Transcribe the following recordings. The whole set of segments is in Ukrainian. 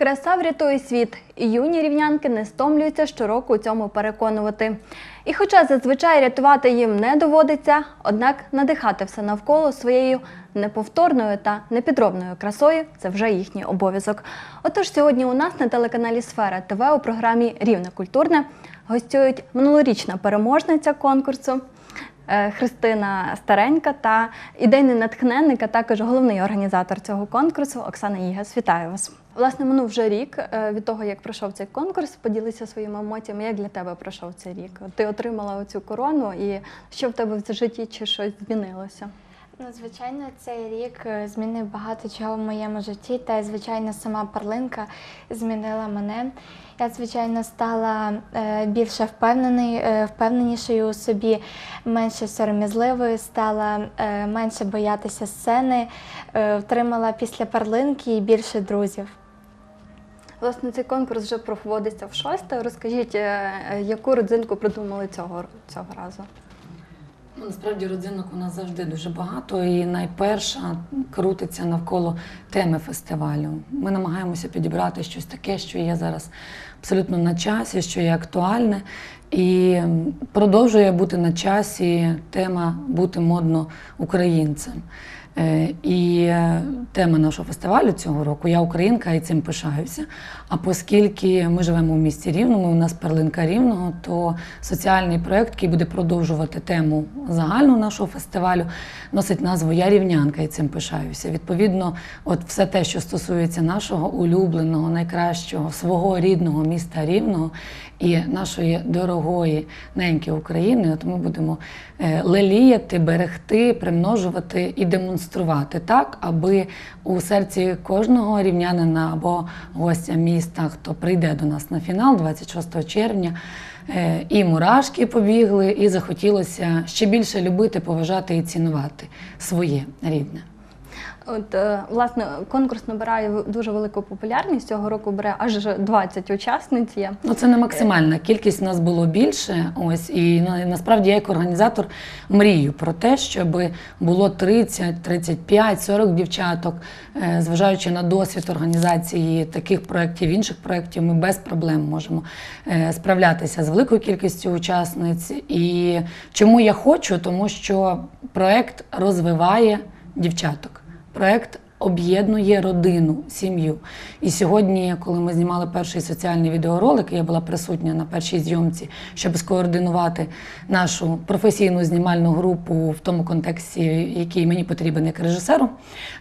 Краса врятує світ, і юні рівнянки не стомлюються щороку цьому переконувати. І хоча зазвичай рятувати їм не доводиться, однак надихати все навколо своєю неповторною та непідробною красою це вже їхній обов'язок. Отож, сьогодні у нас на телеканалі Сфера ТВ у програмі Рівне культурне гостюють минулорічна переможниця конкурсу. е, Христина Старенька та ідейний натхненник, а також головний організатор цього конкурсу Оксана Ігас. Вітаю вас. Власне, минув вже рік е, від того, як пройшов цей конкурс. Поділися своїми емоціями. Як для тебе пройшов цей рік? Ти отримала оцю корону, і що в тебе в житті чи щось змінилося? Ну, звичайно, цей рік е, змінив багато чого в моєму житті, та звичайно, сама перлинка змінила мене. Я, звичайно, стала е, більше впевнений, е, впевненішою у собі, менше сором'язливою, стала менше боятися сцени, отримала після перлинки більше друзів. Власне, цей конкурс вже проводиться в шосте. Розкажіть, е, яку родзинку придумали цього, цього разу? Ну, Насправді родзинок у нас завжди дуже багато, і найперша крутиться навколо теми фестивалю. Ми намагаємося підібрати щось таке, що є зараз абсолютно на часі, що є актуальне, і продовжує бути на часі тема бути модно українцем. Е, І е, тема нашого фестивалю цього року я українка і цим пишаюся. А оскільки ми живемо в місті Рівному, у нас перлинка рівного, то соціальний проєкт, який буде продовжувати тему загальну нашого фестивалю, носить назву Я рівнянка і цим пишаюся. Відповідно, от все те, що стосується нашого улюбленого, найкращого, свого рідного міста Рівного і нашої дорогої неньки України, от ми будемо е, леліяти, берегти, примножувати і демонструвати так, аби у серці кожного рівнянина або гостя міста, хто прийде до нас на фінал 26 червня, е, і мурашки побігли, і захотілося ще більше любити, поважати і цінувати своє рідне. От е, власне конкурс набирає дуже велику популярність. Цього року бере аж 20 учасниць. Є. Ну, це не максимальна кількість, нас було більше. Ось і насправді я як організатор мрію про те, щоб було 30, 35, 40 дівчаток. Е, Зважаючи на досвід організації таких проєктів, інших проєктів, ми без проблем можемо е, справлятися з великою кількістю учасниць. І чому я хочу? Тому що проєкт розвиває дівчаток. Проєкт об'єднує родину, сім'ю. І сьогодні, коли ми знімали перший соціальний відеоролик, я була присутня на першій зйомці, щоб скоординувати нашу професійну знімальну групу в тому контексті, який мені потрібен як режисеру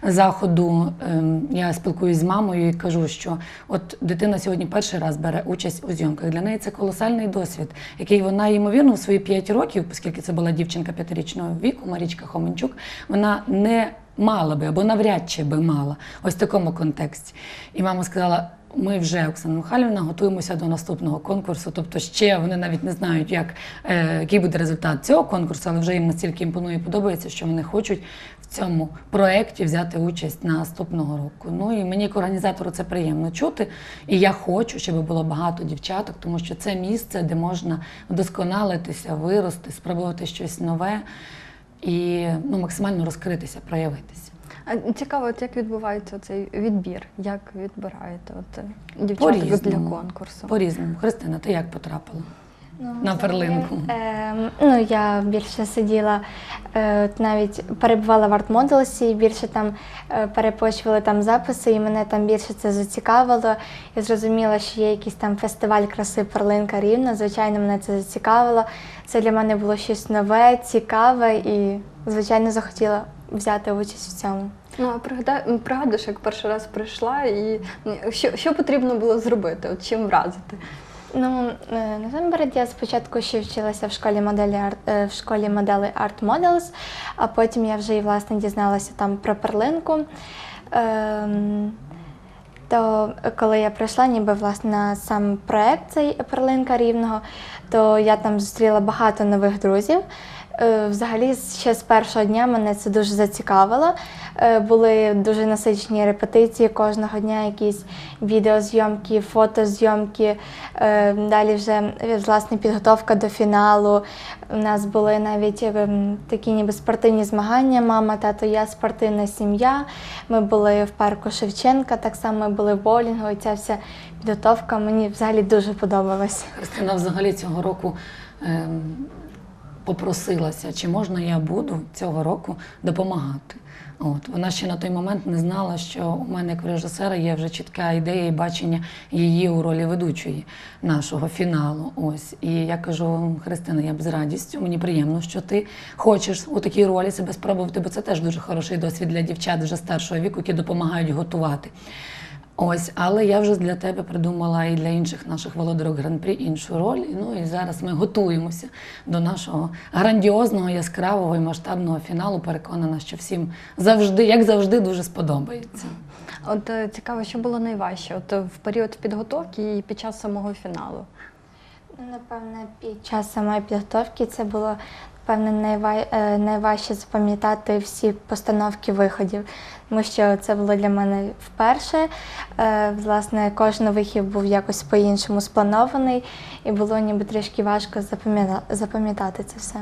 заходу. Ем, Я спілкуюсь з мамою і кажу, що от дитина сьогодні перший раз бере участь у зйомках. Для неї це колосальний досвід, який вона ймовірно в свої 5 років, оскільки це була дівчинка п'ятирічного віку, Марічка Хоменчук, вона не мала би або навряд чи би мала ось в такому контексті. І мама сказала. Ми вже, Оксана Михайлівна, готуємося до наступного конкурсу. Тобто ще вони навіть не знають, як, е, який буде результат цього конкурсу, але вже їм настільки імпонує і подобається, що вони хочуть в цьому проєкті взяти участь наступного року. Ну і мені як організатору це приємно чути. І я хочу, щоб було багато дівчаток, тому що це місце, де можна вдосконалитися, вирости, спробувати щось нове і ну, максимально розкритися, проявитися. А Цікаво, от як відбувається цей відбір? Як відбираєте от е, дівчаток для конкурсу? По-різному. Христина, ти як потрапила? Ну, На перлинку. Е, ну, я більше сиділа, е, навіть перебувала в арт-моделсі, більше там е, перепочували там записи, і мене там більше це зацікавило. Я зрозуміла, що є якийсь там фестиваль краси Перлинка Рівна. Звичайно, мене це зацікавило. Це для мене було щось нове, цікаве і, звичайно, захотіла взяти участь в цьому. Ну, а пригадай, пригадуєш, як перший раз прийшла, і що, що потрібно було зробити? От чим вразити? Ну, е, насамперед я спочатку ще вчилася в школі моделі арт е, в школі модели Art Models, а потім я вже і власне дізналася там про перлинку. Ем, то коли я прийшла, ніби власне на сам проект цей перлинка рівного, то я там зустріла багато нових друзів. Е, Взагалі, ще з першого дня мене це дуже зацікавило. Е, Були дуже насичені репетиції кожного дня, якісь відеозйомки, фотозйомки. Е, Далі вже власне підготовка до фіналу. У нас були навіть такі ніби спортивні змагання. Мама, тато, я спортивна сім'я. Ми були в парку Шевченка, так само ми були в боулінгу. І ця вся підготовка мені взагалі дуже подобалась. Христина взагалі цього року ем, попросилася, чи можна я буду цього року допомагати. От вона ще на той момент не знала, що у мене як в режисера є вже чітка ідея і бачення її у ролі ведучої нашого фіналу. Ось і я кажу, Христина, я б з радістю. Мені приємно, що ти хочеш у такій ролі себе спробувати, бо це теж дуже хороший досвід для дівчат вже старшого віку, які допомагають готувати. Ось, але я вже для тебе придумала і для інших наших володарок гран-прі іншу роль. Ну і зараз ми готуємося до нашого грандіозного, яскравого і масштабного фіналу. Переконана, що всім завжди, як завжди, дуже сподобається. От е, цікаво, що було найважче от е, в період підготовки і під час самого фіналу. Напевне, під час самої підготовки це було напевне найва- е, найважче запам'ятати всі постановки виходів, тому що це було для мене вперше. Е, Власне, кожен вихід був якось по-іншому спланований, і було ніби трішки важко запам'ята- запам'ятати це все.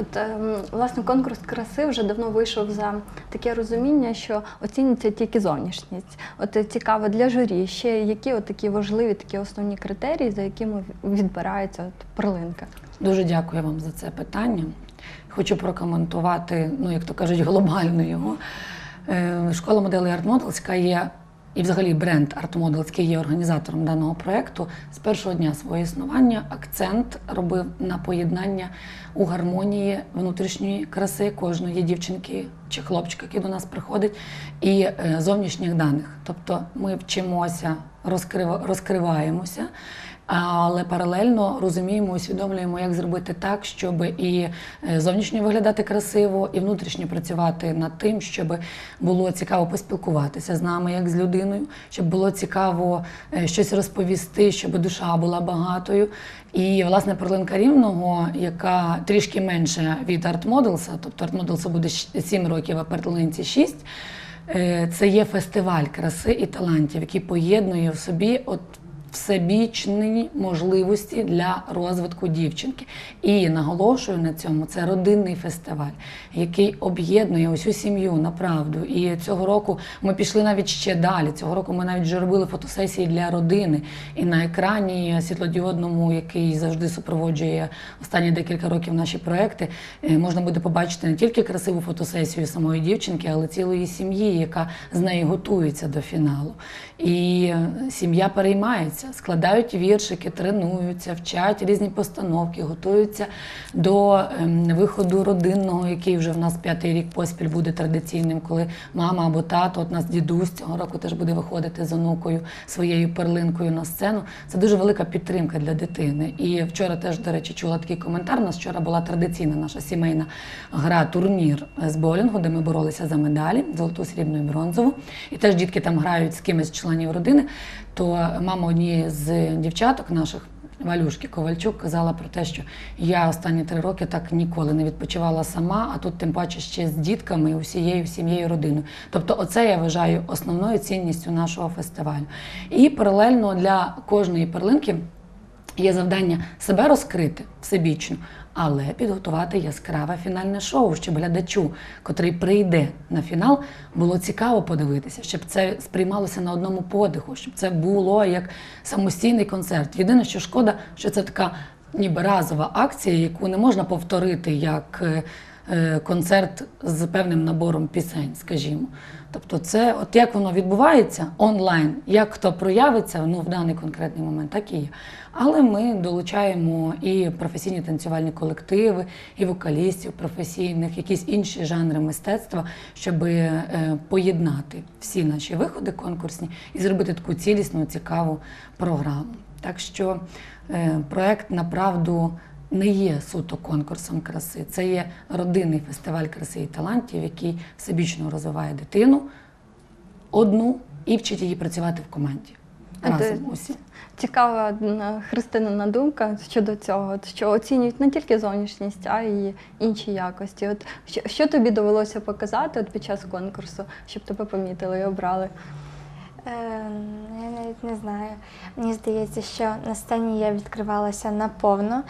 От ем, власне конкурс краси вже давно вийшов за таке розуміння, що оцінюється тільки зовнішність. От е, цікаво для журі, ще які от такі важливі, такі основні критерії, за якими відбирається от перлинка. Дуже дякую вам за це питання. Хочу прокоментувати, ну як то кажуть, глобально його. Е, Школа моделей Артмоделська є, і взагалі бренд Артмоделський є організатором даного проєкту. З першого дня свого існування акцент робив на поєднання у гармонії внутрішньої краси кожної дівчинки чи хлопчика, який до нас приходить, і е, зовнішніх даних. Тобто ми вчимося, розкриваємося. Але паралельно розуміємо, усвідомлюємо, як зробити так, щоб і е, зовнішньо виглядати красиво, і внутрішньо працювати над тим, щоб було цікаво поспілкуватися з нами, як з людиною, щоб було цікаво е, щось розповісти, щоб душа була багатою. І власне перлинка рівного, яка трішки менша від Models, тобто Models буде 7 років, а перлинці 6, Е, Це є фестиваль краси і талантів, який поєднує в собі от всебічні можливості для розвитку дівчинки. І наголошую на цьому, це родинний фестиваль, який об'єднує усю сім'ю направду. І цього року ми пішли навіть ще далі. Цього року ми навіть вже робили фотосесії для родини. І на екрані світлодіодному, який завжди супроводжує останні декілька років наші проекти, е, можна буде побачити не тільки красиву фотосесію самої дівчинки, але цілої сім'ї, яка з нею готується до фіналу. І е, сім'я переймається, складають віршики, тренуються, вчать різні постановки, готуються до ем, виходу родинного, який вже в нас п'ятий рік поспіль буде традиційним, коли мама або тато, от нас дідусь цього року теж буде виходити з онукою своєю перлинкою на сцену. Це дуже велика підтримка для дитини. І вчора теж, до речі, чула такий коментар. У нас вчора була традиційна наша сімейна гра, турнір з боулінгу, де ми боролися за медалі, золоту, срібну і бронзову. І теж дітки там грають з кимось з членів родини. То мама однієї з дівчаток наших. Валюшки Ковальчук казала про те, що я останні три роки так ніколи не відпочивала сама, а тут тим паче ще з дітками усією сім'єю родиною. Тобто, оце я вважаю основною цінністю нашого фестивалю. І паралельно для кожної перлинки є завдання себе розкрити всебічно, але підготувати яскраве фінальне шоу, щоб глядачу, котрий прийде на фінал, було цікаво подивитися, щоб це сприймалося на одному подиху, щоб це було як самостійний концерт. Єдине, що шкода, що це така ніби разова акція, яку не можна повторити як е, концерт з певним набором пісень, скажімо. Тобто, це от як воно відбувається онлайн, як хто проявиться ну, в даний конкретний момент, так і є. Але ми долучаємо і професійні танцювальні колективи, і вокалістів професійних, якісь інші жанри мистецтва, щоб е, поєднати всі наші виходи конкурсні і зробити таку цілісну, цікаву програму. Так що е, проект направду не є суто конкурсом краси, це є родинний фестиваль краси і талантів, який всебічно розвиває дитину одну і вчить її працювати в команді. Разом усі. Цікава м, Христинина думка щодо цього, що оцінюють не тільки зовнішність, а й інші якості. От що, що тобі довелося показати от під час конкурсу, щоб тебе помітили і обрали? Е, я навіть не знаю. Мені здається, що на сцені я відкривалася наповно.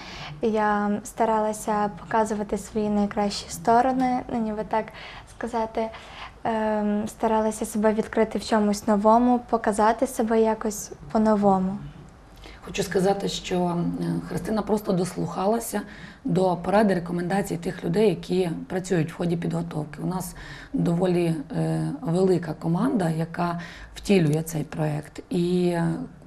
Я старалася показувати свої найкращі сторони, ну ніби так сказати. Ем, старалася себе відкрити в чомусь новому, показати себе якось по-новому. Хочу сказати, що е, Христина просто дослухалася до поради рекомендацій тих людей, які працюють в ході підготовки. У нас доволі е, велика команда, яка втілює цей проект. І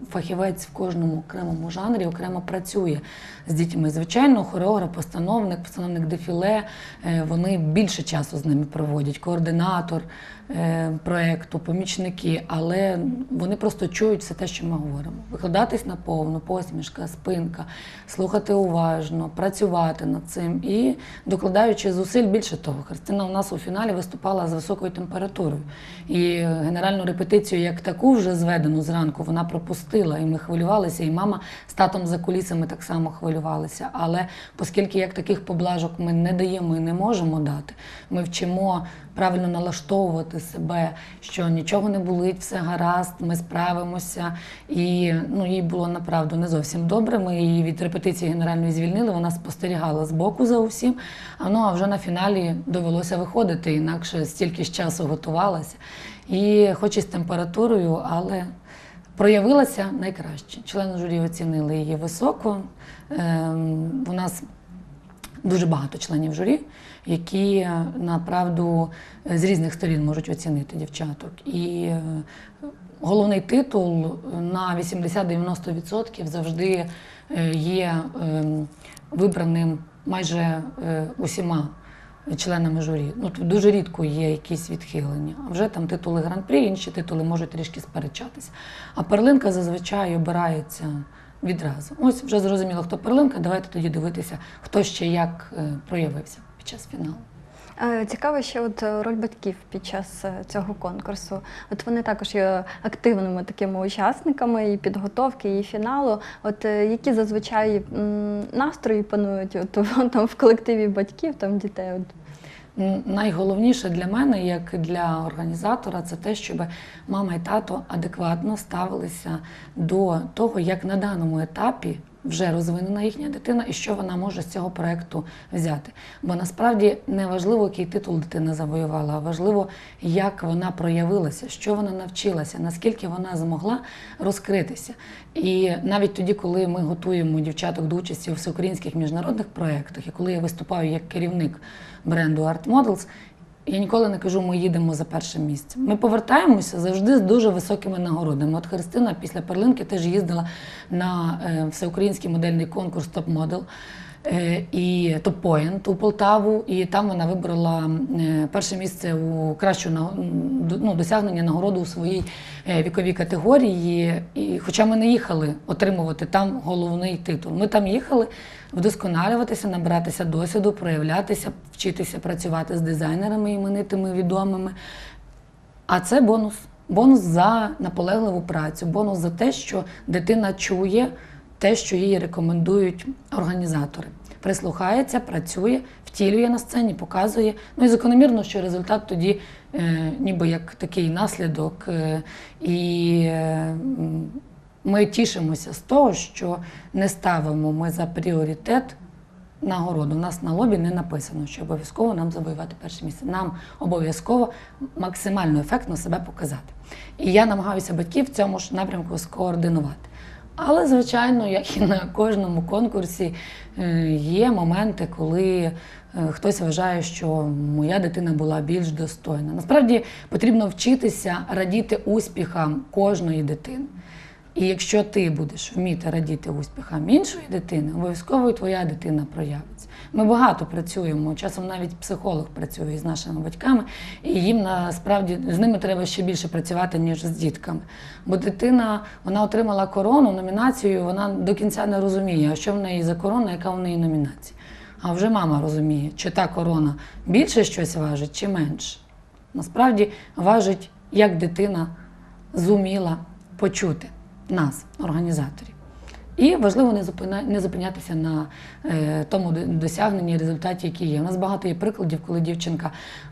фахівець в кожному окремому жанрі окремо працює з дітьми. Звичайно, хореограф, постановник, постановник дефіле, е, вони більше часу з ними проводять, координатор е, проекту, помічники, але вони просто чують все те, що ми говоримо. Викладатись наповну, посмішка, спинка, слухати уважно, працювати над цим і докладаючи зусиль більше того. Христина у нас у фіналі виступала з високою температурою. І генеральну репетицію, як таку, вже зведену зранку, вона пропустила, і ми хвилювалися, і мама з татом за кулісами так само хвилювалися. Але оскільки як таких поблажок ми не даємо і не можемо дати, ми вчимо правильно налаштовувати себе, що нічого не болить, все гаразд, ми справимося. І ну, їй було направду не зовсім добре. Ми її від репетиції генеральної звільнили. Вона спостерігала збоку за усім. А ну а вже на фіналі довелося виходити, інакше стільки ж часу готувалася. І хоч і з температурою, але проявилася найкраще. Члени журі оцінили її високо. Ем, у нас дуже багато членів журі, які е, направду е, з різних сторін можуть оцінити дівчаток. І е, головний титул на 80-90% завжди е, є ем, вибраним майже е, усіма членами журі. Ну, дуже рідко є якісь відхилення. А вже там титули гран-прі, інші титули можуть трішки сперечатися. А перлинка зазвичай обирається відразу. Ось вже зрозуміло, хто перлинка. Давайте тоді дивитися, хто ще як е, проявився під час фіналу. Е, Цікаво ще от е, роль батьків під час е, цього конкурсу. От вони також є активними такими учасниками і підготовки, і фіналу. От які зазвичай настрої панують от, там в колективі батьків, там дітей? От. Найголовніше для мене, як для організатора, це те, щоб мама і тато адекватно ставилися до того, як на даному етапі вже розвинена їхня дитина і що вона може з цього проекту взяти. Бо насправді не важливо, який титул дитина завоювала, а важливо, як вона проявилася, що вона навчилася, наскільки вона змогла розкритися. І навіть тоді, коли ми готуємо дівчаток до участі у всеукраїнських міжнародних проєктах, і коли я виступаю як керівник бренду Art Models, я ніколи не кажу, ми їдемо за перше місце. Ми повертаємося завжди з дуже високими нагородами. От Христина після перлинки теж їздила на е, всеукраїнський модельний конкурс Топ Модел е, і Топ Point у Полтаву. І там вона вибрала е, перше місце у кращу ну, досягнення нагороду у своїй е, віковій категорії. І хоча ми не їхали отримувати там головний титул, ми там їхали вдосконалюватися, набиратися досвіду, проявлятися, вчитися працювати з дизайнерами іменитими, відомими. А це бонус. Бонус за наполегливу працю, бонус за те, що дитина чує те, що їй рекомендують організатори. Прислухається, працює, втілює на сцені, показує. Ну і закономірно, що результат тоді е, ніби як такий наслідок. Е, і е, ми тішимося з того, що не ставимо ми за пріоритет нагороду. У нас на лобі не написано, що обов'язково нам завоювати перше місце. Нам обов'язково максимально ефектно себе показати. І я намагаюся батьків в цьому ж напрямку скоординувати. Але, звичайно, як і на кожному конкурсі, е, є моменти, коли е, хтось вважає, що моя дитина була більш достойна. Насправді потрібно вчитися радіти успіхам кожної дитини. І якщо ти будеш вміти радіти успіхам іншої дитини, обов'язково і твоя дитина проявиться. Ми багато працюємо, часом навіть психолог працює з нашими батьками, і їм насправді з ними треба ще більше працювати, ніж з дітками. Бо дитина вона отримала корону, номінацію, вона до кінця не розуміє, що в неї за корона, яка в неї номінація. А вже мама розуміє, чи та корона більше щось важить, чи менше. Насправді важить, як дитина зуміла почути нас, організаторів. І важливо не, не зупинятися на е, тому досягненні результаті, які є. У нас багато є прикладів, коли дівчинка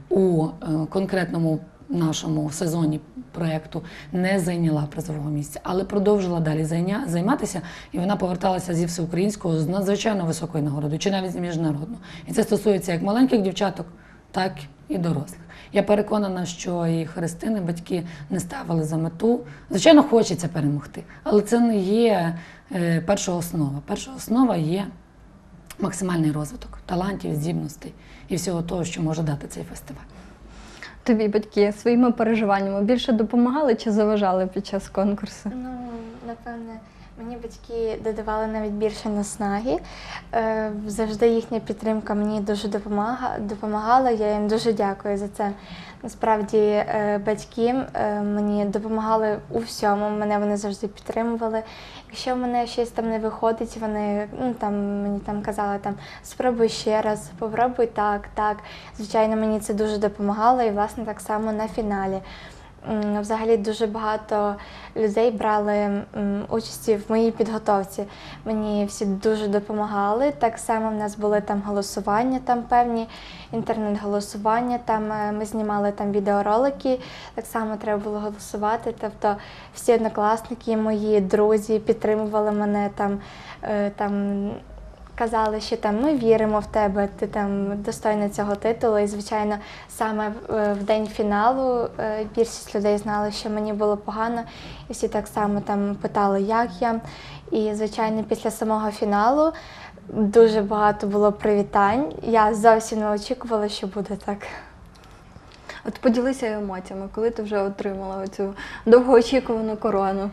у е, конкретному нашому сезоні проєкту не зайняла призового місця, але продовжила далі займатися, і вона поверталася зі всеукраїнського з надзвичайно високою нагородою, чи навіть з міжнародного. І це стосується як маленьких дівчаток, так і дорослих. Я переконана, що і Христини батьки не ставили за мету. Звичайно, хочеться перемогти, але це не є е, перша основа. Перша основа є максимальний розвиток талантів, здібностей і всього того, що може дати цей фестиваль. Тобі батьки своїми переживаннями більше допомагали чи заважали під час конкурсу? Ну, напевне, мені батьки додавали навіть більше наснаги. Е, Завжди їхня підтримка мені дуже допомага, допомагала. Я їм дуже дякую за це. Насправді, е, батьки е, мені допомагали у всьому. Мене вони завжди підтримували. Якщо в мене щось там не виходить, вони ну, там, мені там казали, там, спробуй ще раз, попробуй так, так. Звичайно, мені це дуже допомагало, і власне так само на фіналі. Взагалі дуже багато людей брали участі в моїй підготовці. Мені всі дуже допомагали. Так само в нас були там голосування, там певні інтернет-голосування. Там е, ми знімали там відеоролики. Так само треба було голосувати. Тобто всі однокласники, мої друзі підтримували мене там. е, там казали, що там ми віримо в тебе, ти там достойна цього титулу. І, звичайно, саме е, в день фіналу е, більшість людей знали, що мені було погано, і всі так само там питали, як я. І, звичайно, після самого фіналу дуже багато було привітань. Я зовсім не очікувала, що буде так. От поділися емоціями, коли ти вже отримала цю довгоочікувану корону.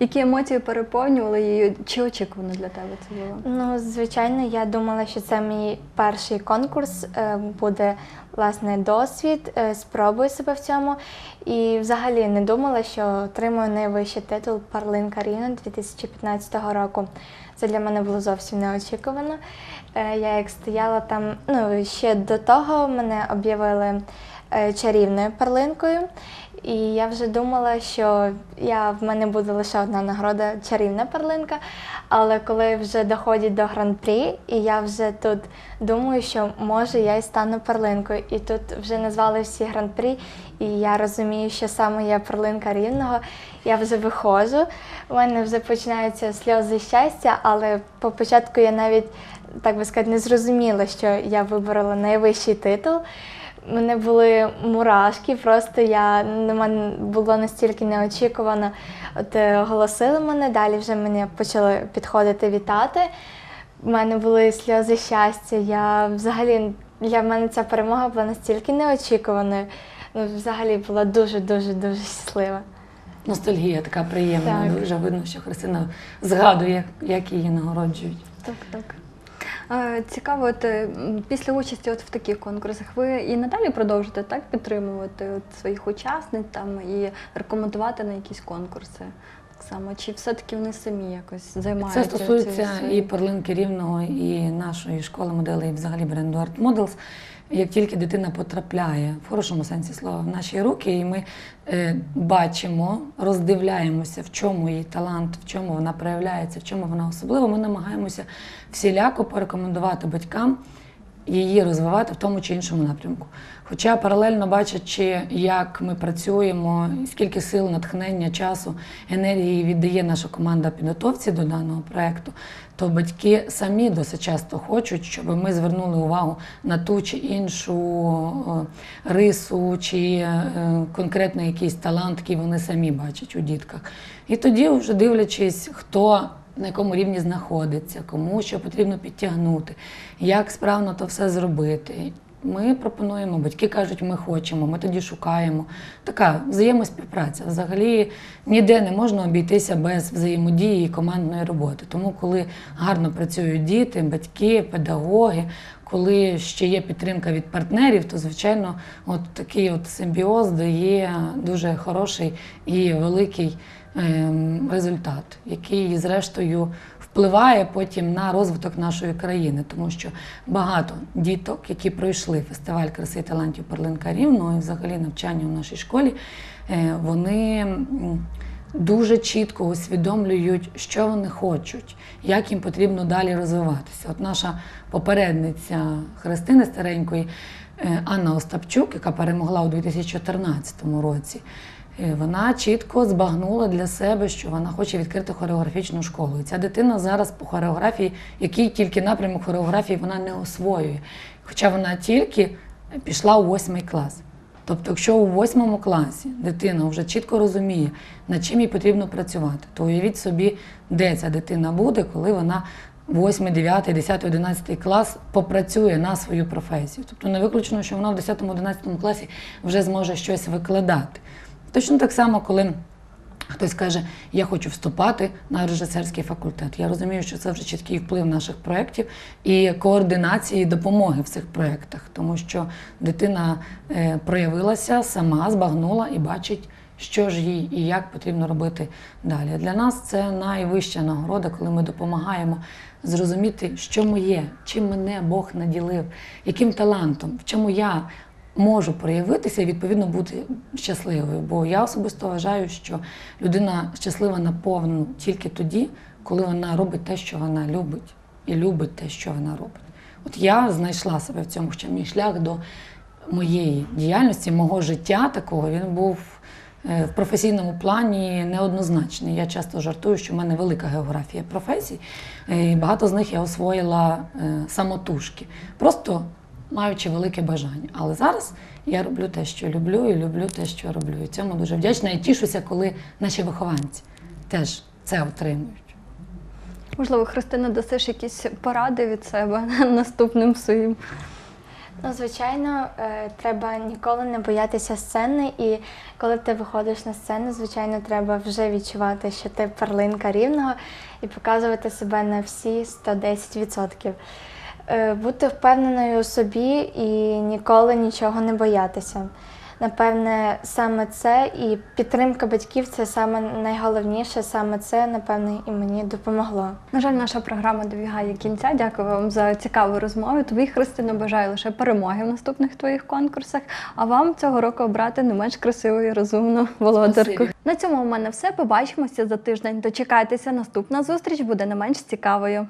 Які емоції переповнювали її? Чи очікувано для тебе це було? Ну, звичайно, я думала, що це мій перший конкурс, е, буде власне досвід, е, спробую себе в цьому. І взагалі не думала, що отримую найвищий титул Парлинка Рівно 2015 року. Це для мене було зовсім неочікувано. Е, Я як стояла там, ну ще до того мене об'явили чарівною перлинкою. І я вже думала, що я, в мене буде лише одна нагорода чарівна перлинка. Але коли вже доходять до гран-прі, і я вже тут думаю, що може я і стану перлинкою. І тут вже назвали всі гран-прі, і я розумію, що саме я перлинка рівного. Я вже виходжу, у мене вже починаються сльози щастя, але по початку я навіть, так би сказати, не зрозуміла, що я виборола найвищий титул. У мене були мурашки, просто я на мене було настільки неочікувано. От е, оголосили мене, далі вже мене почали підходити вітати. У мене були сльози щастя. Я взагалі для мене ця перемога була настільки неочікуваною. Ну, взагалі була дуже, дуже, дуже щаслива. Ностальгія така приємна. Так. Дуже видно, що Христина згадує, як її нагороджують. Так, так. Е, Цікаво, от, е, після участі от в таких конкурсах ви і надалі продовжите так підтримувати от своїх учасниць там і рекомендувати на якісь конкурси. Так само, чи все-таки вони самі якось займаються? Це стосується і перлинки рівного, і нашої школи моделей, і взагалі бренду Art Models. Як тільки дитина потрапляє в хорошому сенсі слова в наші руки, і ми е, бачимо, роздивляємося, в чому її талант, в чому вона проявляється, в чому вона особлива, ми намагаємося всіляко порекомендувати батькам її розвивати в тому чи іншому напрямку. Хоча паралельно бачачи, як ми працюємо, скільки сил, натхнення, часу, енергії віддає наша команда підготовці до даного проекту, то батьки самі досить часто хочуть, щоб ми звернули увагу на ту чи іншу рису, чи е, конкретно якийсь талант, який вони самі бачать у дітках. І тоді, вже дивлячись, хто на якому рівні знаходиться, кому що потрібно підтягнути, як справно то все зробити. Ми пропонуємо, батьки кажуть, ми хочемо, ми тоді шукаємо. Така взаємоспівпраця. Взагалі ніде не можна обійтися без взаємодії і командної роботи. Тому, коли гарно працюють діти, батьки, педагоги, коли ще є підтримка від партнерів, то звичайно, от такий от симбіоз дає дуже хороший і великий результат, який, зрештою, впливає потім на розвиток нашої країни, тому що багато діток, які пройшли фестиваль краси і талантів Перлинка Рівного і взагалі навчання в нашій школі, е, вони дуже чітко усвідомлюють, що вони хочуть, як їм потрібно далі розвиватися. От наша попередниця Христини Старенької е, Анна Остапчук, яка перемогла у 2014 році. Е, Вона чітко збагнула для себе, що вона хоче відкрити хореографічну школу. І ця дитина зараз по хореографії, який тільки напрямок хореографії вона не освоює. Хоча вона тільки пішла у восьмий клас. Тобто, якщо у восьмому класі дитина вже чітко розуміє, над чим їй потрібно працювати, то уявіть собі, де ця дитина буде, коли вона 8, 9, 10, 11 клас попрацює на свою професію. Тобто не виключено, що вона в 10, 11 класі вже зможе щось викладати. Точно так само, коли Хтось каже, я хочу вступати на режисерський факультет. Я розумію, що це вже чіткий вплив наших проєктів і координації допомоги в цих проєктах, тому що дитина е, проявилася сама, збагнула і бачить, що ж їй і як потрібно робити далі. Для нас це найвища нагорода, коли ми допомагаємо зрозуміти, що моє, чим мене Бог наділив, яким талантом, в чому я можу проявитися і відповідно бути щасливою. Бо я особисто вважаю, що людина щаслива наповну тільки тоді, коли вона робить те, що вона любить, і любить те, що вона робить. От я знайшла себе в цьому, що мій шлях до моєї діяльності, мого життя такого, він був е, в професійному плані неоднозначний. Я часто жартую, що в мене велика географія професій, е, і багато з них я освоїла е, самотужки. Просто маючи велике бажання. Але зараз я роблю те, що люблю, і люблю те, що роблю. І цьому дуже вдячна і тішуся, коли наші вихованці теж це отримують. Можливо, Христина, дасиш якісь поради від себе наступним своїм. Ну, звичайно, е, треба ніколи не боятися сцени, і коли ти виходиш на сцену, звичайно, треба вже відчувати, що ти перлинка рівного і показувати себе на всі 110%. Е, Бути впевненою у собі і ніколи нічого не боятися. Напевне, саме це і підтримка батьків це саме найголовніше, саме це, напевне, і мені допомогло. На жаль, наша програма добігає кінця. Дякую вам за цікаву розмову. Тобі, Христина, бажаю лише перемоги в наступних твоїх конкурсах, а вам цього року обрати не менш красиву і розумну володарку. Спасибі. На цьому у мене все. Побачимося за тиждень. Дочекайтеся. Наступна зустріч буде не менш цікавою.